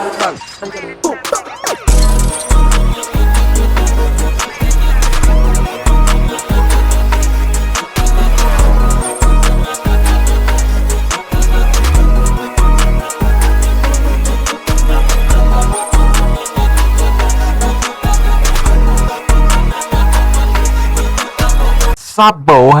ซั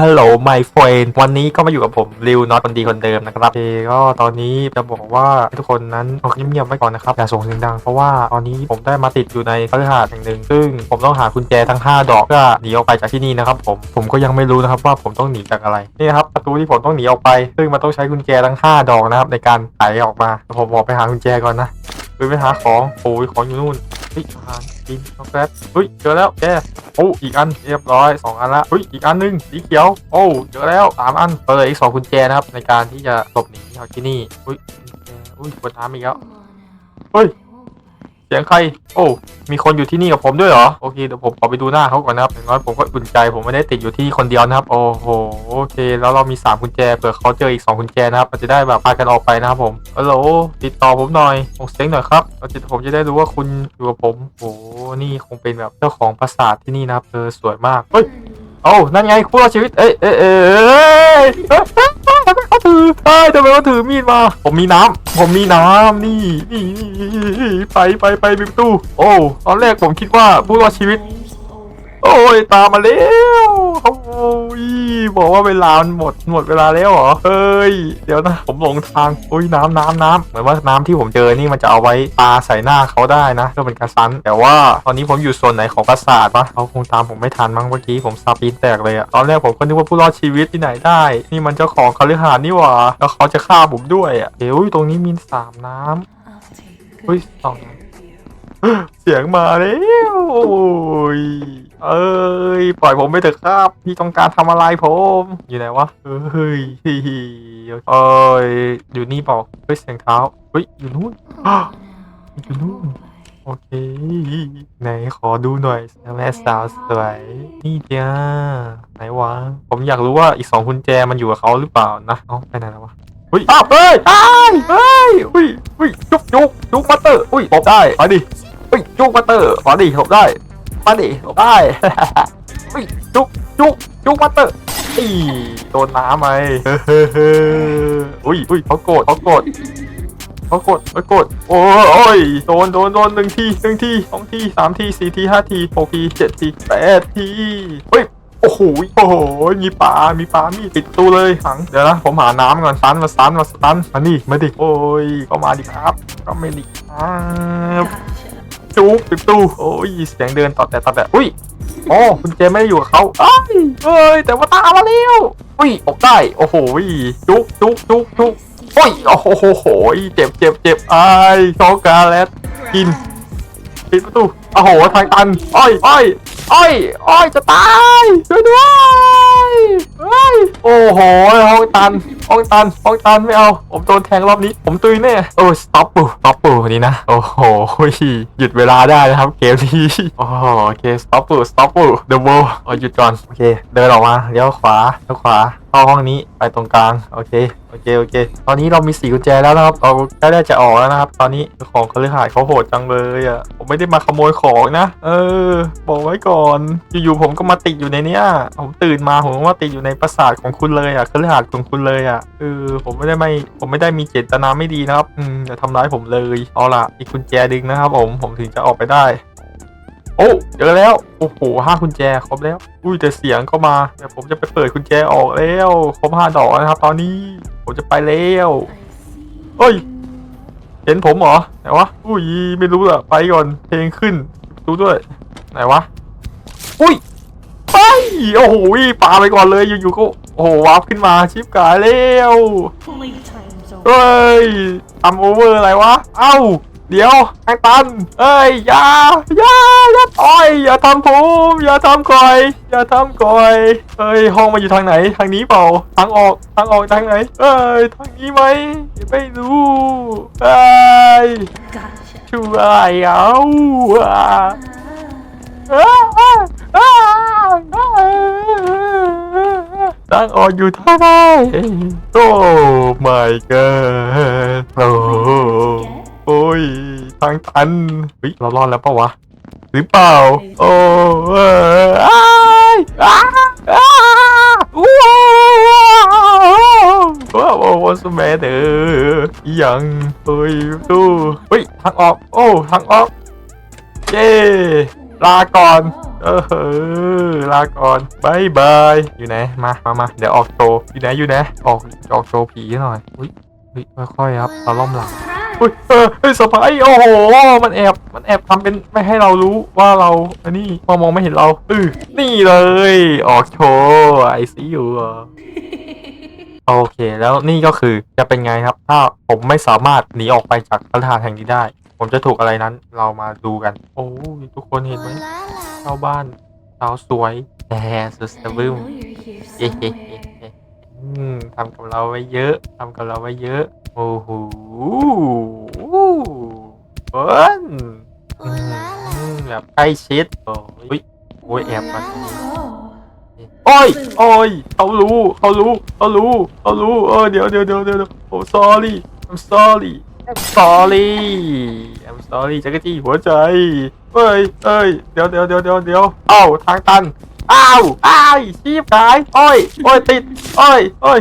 ฮัลโหลไมเฟรนวันนี้ก็มาอยู่กับผมริวน็อตคนดีคนเดิมนะครับโอก็ตอนนี้จะบอกว่าทุกคนนั้นเอาเงียบๆไว้ก่อนนะครับอย่าส่งเสียงดังเพราะว่าตอนนี้ผมได้มาติดอยู่ในคฤหาสน์แห่งหนึ่งซึ่งผมต้องหากุญแจทั้ง 5 ดอกเพื่อหนีออกไปจากที่นี่นะครับผมผมก็ยังไม่รู้นะครับว่าผมต้องหนีจากอะไรนี่นะครับประตูที่ผมต้องหนีออกไป ซึ่งมันต้องใช้กุญแจทั้ง 5 ดอกนะครับในการไขออกมาผมออกไปหากุญแจก่อนนะไปไปหาของโอ้ยของอยู่นู่น เฮ้ยอาหารกินช็อกโกแลตเฮ้ยเจอแล้วแกโอ้อีกอันเรียบร้อยสองอันละเฮ้ยอีกอันหนึงสีเขียว โอ้เจอแล้วสามอันเปิดอีกสองกุญแจนะครับในการที่จะหลบหนีออกที่นี่อุ้ยกุญแจอุ้ยกดน้ำอีกแล้วเฮ้ย สียงใคร โอ้ มีคนอยู่ที่นี่กับผมด้วยเหรอ โอเค เดี๋ยวผมขอไปดูหน้าเขาก่อนนะครับ อย่างน้อยผมก็อุ่นใจ ผมไม่ได้ติดอยู่ที่คนเดียวนะครับ โอ้โห โอเค แล้วเรามีสามกุญแจ เผื่อเขาเจออีกสองกุญแจนะครับมันจะได้แบบพากันออกไปนะครับผมฮัลโหล ติดต่อผมหน่อยส่งเสียงหน่อยครับเราจะผมจะได้รู้ว่าคุณอยู่กับผม โอ้นี่คงเป็นแบบเจ้าของปราสาทที่นี่นะครับเธอสวยมาก เฮ้ย โอ้นั่นไงผู้รอดชีวิต เอ้ยเอ้ยเอ้ย เอ้ยทำไมเขาถือเอ้ยทำไมเขาถือมีดมา ผมมีน้ำผมมีน้ำนี่นี่นี่ไปไปไปปิดตูโอ้ตอนแรกผมคิดว่าผู้รอดชีวิต โอ้ยตามมาแล้วโอ้ ยบอกว่าเวลามันหมดหมดเวลาแล้วเหรอเฮ้ย เดี๋ยวนะ ผมหลงทางโอ้ยน้ำน้ำน้ำเหมือนว่าน้ำที่ผมเจอนี่มันจะเอาไว้ปาใส่หน้าเขาได้นะเพื่อเป็นการซัน แต่ว่าตอนนี้ผมอยู่ส่วนไหนของปราสาทวะเขาคงตามผมไม่ทันมั้งเมื่อกี้ผมซาปีนแตกเลยอะตอนแรกผมก็นึกว่าผู้รอดชีวิตที่ไหนได้ นี่มันเจ้าของคฤหาสน์นี่หว่าแล้วเขาจะฆ่าผมด้วยอะเฮ้ยตรงนี้มีสามน้ำเฮ้ยสองน้ำ เสียงมาแล้วโอ้ยเอ้ยปล่อยผมไปเถอะครับ พี่ต้องการทำอะไรผม อยู่ไหนวะเฮ้ยเอ้ยอยู่นี่เปล่าเฮ้ยเสียงเท้าเฮ้ยอยู่นู่นอยู่นู่นโอเคไหนขอดูหน่อยแม่สาวสวยนี่จ้าไหนวะผมอยากรู้ว่าอีกสองกุญแจมันอยู่กับเขาหรือเปล่านะเอ้าไปไหนแล้ววะเฮ้ยอ้าวเฮ้ยอ้ายเฮ้ยอุ้ยอุ้ยจุกจุกจุกมาเตอร์อุ้ยหลบได้มาดิอุ้ย จุกมาเตอร์มาดิหลบได้มาดิหลบได้ จุกจุกจุกมาเตอร์อีโดนน้ำไหมเฮ้ยเฮ้ยอุ้ยอุ้ยเขาโกรธเขาโกรธเขากรธเขากรธโอ้ยโยโดนโดนโดนหนึ่งทีหนึ่งทีสองทีสามทีสี่ทีห้าทีหกทีเจ็ดทีแปดทีเฮ้ยโอ้โหโอ้โหมีปลา มีปลา มีปิดตู้เลยหัง เดี๋ยวนะ ผมหาน้ำก่อนซันมาซันมาซันมานี่มาดิ โอ้ย ก็มาดิครับ ก็ไม่ดิครับ จุ๊บปิดตู้โอ้ยเสียงเดินต่อแต่ต่อแต่อุ้ยอ๋อคุณเจไม่ได้อยู่กับเขาเอ้ยเอ้ยแต่ว่าตามมาแล้วอุ้ยออกได้โอ้โหจุ๊บจุ๊บจุ๊บจุ๊บโอ้ยโอ้โหโหเจ็บเจ็บเจ็บไอ้ช็อกโกแลตกินปิดประตูโอ้โหทางตันอ้อยอ้อยอ้อยอ้อยจะตายช่วยด้วยเฮ้ย โอ้โหห้องตันห้องตันห้องตันไม่เอา ผมโดนแทงรอบนี้ ผมตุยแน่โอ้สต็อปปูสต็อปปูนี้นะโอ้โหหยุดเวลาได้นะครับเกมนี้โอ้โหโอเคสต็อปปูสต็อปปูเดอะโวโอ้หยุดก่อนโอเค เดินออกมาเลี้ยวขวาเลี้ยวขวา เข้าห้องนี้ไปตรงกลางโอเคโอเคโอเค ตอนนี้เรามีสี่กุญแจแล้วนะครับเราใกล้ได้จะออกแล้วนะครับ ตอนนี้เจ้าของคฤหาสน์เขาโหดจังเลยอะผมไม่ได้มาขโมยของนะ เออ บอกไว้ก่อนอยู่ๆผมก็มาติดอยู่ในเนี้ยผมตื่นมาผมก็มาติดอยู่ในปราสาทของคุณเลยอะคฤหาสน์ของคุณเลยอะเออผมไม่ได้ไม่ผมไม่ได้มีเจตนาไม่ดีนะครับอืมอย่าทำร้ายผมเลยเอาล่ะอีกกุญแจดึงนะครับ ผมผมถึงจะออกไปได้ อ้เจอแล้วโอ้โหห้ากุญแจครบแล้ว อุ้ยแต่เสียงก็มาเดี๋ยวผมจะไปเปิดกุญแจออกแล้วครบห้าดอกนะครับ ตอนนี้ผมจะไปแล้วเฮ้ย เห็นผมเหรอไหนวะอุ้ยไม่รู้ละไปก่อนเพลงขึ้นดูด้วย ไหนวะอุ้ยไปโอ้โหปาไปก่อนเลยอยู่ๆก็โอ้โหวาร์ปขึ้นมาชิปกายแล้วเฮ้ยทำโอเวอร์อะไรวะเอ้าเดี๋ยวไอ้ตันเอ้ยยายา อย่าต่อยอย่าทำผมอย่าทำก่อย อย่าทำก่อยเอ้ยห้องมาอยู่ทางไหน ทางนี้เปล่าทางออกทางออกทางไหน เอ้ยทางนี้ไหมไม่รู้เอ้ย Gotcha. ช่วยเอาอะอ้าอ้าอ้าอ้าทางออกอยู่ทางไหนโอ้ my god โอ้โอ้ยทางตันเฮ้ยเรารอดแล้วปะวะ หรือเปล่า โอ้เอ้ยอ้ายอ้ายอ้ายว้าวว้าวว้าวว้าวสมัยเด้ออีหยังเฮ้ยดูเฮ้ยทางออก โอ้ทางออกเย้ลาก่อนเออเออลาก่อนบายบาย อยู่ไหน มามามาเดี๋ยวออกโชว์อยู่ไหนอยู่ไหนออกออกโชว์ผีหน่อย อุ้ยอุ้ยค่อยๆครับเราล่อมหลัง อุ้ยเออเฮ้ยสไปโอ้โห มันแอบ มันแอบทำเป็นไม่ให้เรารู้ว่าเราอันนี้มามองไม่เห็นเราเออนี่เลย ออกโชว์ไอซีอยู่โอเค แล้วนี่ก็คือจะเป็นไงครับ ถ้าผมไม่สามารถหนีออกไปจากสถานแห่งนี้ได้ ผมจะถูกอะไรนั้น เรามาดูกัน โอ้ยทุกคนเห็นไหมชาวบ้านสาวสวยแต่สุดสะบึ้มเย้เย้เย้เย้อืมทำกับเราไว้เยอะทำกับเราไว้เยอะ โอ้โหเบิ้ลอืมแบบใกล้ชิดโอ้ยโอ้ยแอบมาโอ้ยโอ้ยเขารู้เขารู้เขารู้เขารู้เออเดี๋ยวเดี๋ยวเดี๋ยวเดี๋ยวโอ้ sorry I'm sorry I'm sorry I'm sorry จักรจี้หัวใจเอ้ยเอ้ยเดี๋ยวเดี๋ยวเดี๋ยวเดี๋ยวเดี๋ยวเอ้าทางตันอ้าวอ้ายชีพหายโอ้ยโอ้ยติดโอ้ยโอ้ย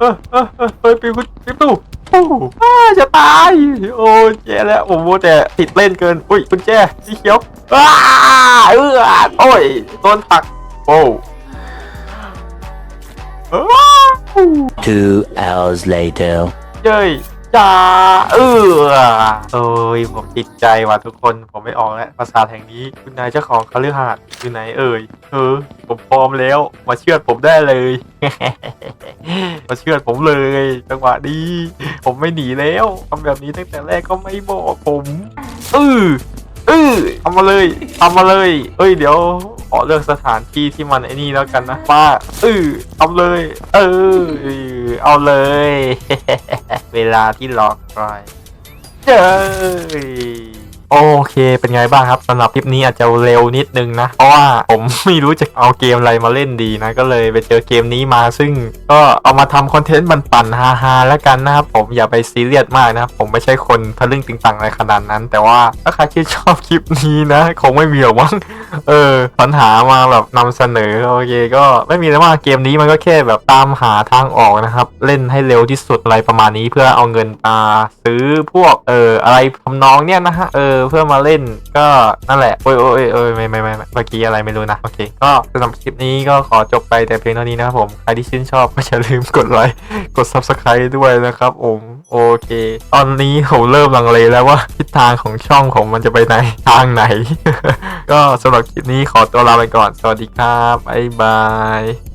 เออเออเออเออเฮ้ยปิดปิดตู้โอ้อ้าจะตาย โอ้ยแย่แล้วผมโมวแต่ติดเล่นเกิน อุ้ยกุญแจสีเขียวอ้าเออโอ้ยโดนผลักโอ้อ้าว Two hours later. เย้ย จ้าเออเอ้ยผมติดใจว่ะทุกคนผมไม่ออกแล้วปราสาทแห่งนี้คุณนายเจ้าของคฤหาสน์อยู่ไหนเอ่ยเออผมพร้อมแล้วมาเชื่อดผมได้เลย มาเชื่อดผมเลยจังหวะนี้ผมไม่หนีแล้วทำแบบนี้ตั้งแต่แรกก็ไม่บอกผมเออเออทำมาเลยทำมาเลยเอ้ยเดี๋ยว ขอเลือกสถานที่ที่มันไอ้นี่แล้วกันนะป้าเออเอาเลย เออเอาเลย เวลาที่รอคอยเจ้ย โอเค เป็นไงบ้างครับสำหรับคลิปนี้อาจจะเร็วนิดนึงนะ เพราะว่าผมไม่รู้จะเอาเกมอะไรมาเล่นดีนะ ก็เลยไปเจอเกมนี้มาซึ่งก็เอามาทำคอนเทนต์มันปั่นฮาฮาๆแล้วกันนะครับ ผมอย่าไปซีเรียสมากนะครับผมไม่ใช่คนทะลึ่งติงตังอะไรขนาดนั้น แต่ว่าถ้าใครที่ชอบคลิปนี้นะ คงไม่มีหรอกมั้งเออปัญหามาแบบนำเสนอโอเค ก็ไม่มีแล้วว่าเกมนี้มันก็แค่แบบตามหาทางออกนะครับ เล่นให้เร็วที่สุดอะไรประมาณนี้ เพื่อเอาเงินมาซื้อพวกเอออะไรทำนองเนี้ยนะฮะเออเพื่อมาเล่นก็นั่นแหละ โอ้ยโอ้ยโอ้ยไม่ไม่ไม่เมื่อกี้อะไรไม่รู้นะ โอเค ก็สำหรับคลิปนี้ก็ขอจบไปแต่เพียงเท่านี้นะครับผม ใครที่ชื่นชอบก็อย่าลืมกดไลค์ กด subscribe ด้วยนะครับผม โอเค ตอนนี้ผมเริ่มลังเลแล้วว่าทิศทางของช่องผมมันจะไปไหนทางไหน ก็สำหรับคลิปนี้ขอตัวลาไปก่อน สวัสดีครับบ๊ายบาย